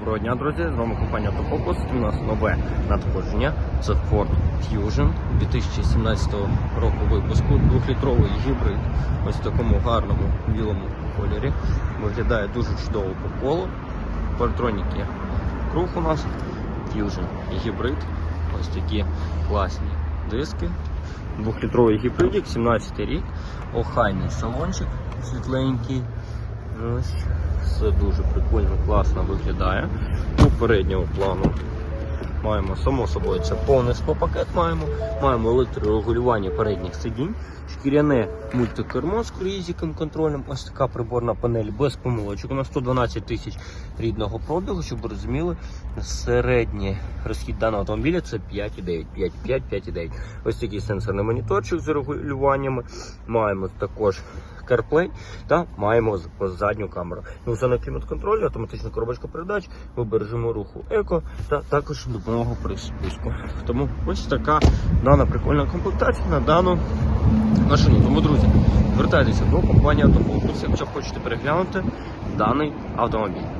Доброго дня, друзі! З вами компанія Autofocus. У нас нове надходження. Це Ford Fusion 2017 року випуску. Двохлітровий гібрид. Ось в такому гарному білому кольорі. Виглядає дуже чудово по колу. Партроніки круг у нас. Fusion гібрид. Ось такі класні диски. Двохлітровий гібридик, 17 рік. Охайний салончик світленький. Ось. Все дуже прикольно, класно виглядає. По переднього плану маємо, само собою, це повний склопакет маємо. Маємо електрорегулювання передніх сидінь, шкіряне мультикермо з круїзиком контролем. Ось така приборна панель без помилочок. У нас 112 тисяч рідного пробігу, щоб ви розуміли, середній розхід даного автомобіля це 5,9. 5,5, 5,9. Ось такий сенсорний моніторчик з регулюваннями. Маємо також CarPlay та маємо задню камеру. Ну, на клімат-контролі, автоматична коробочка передач, вибережемо руху еко та також допомогу при спуску. Тому ось така дана прикольна комплектація на дану машину. Тому, друзі, звертайтеся до компанії Автофокус, якщо хочете переглянути даний автомобіль.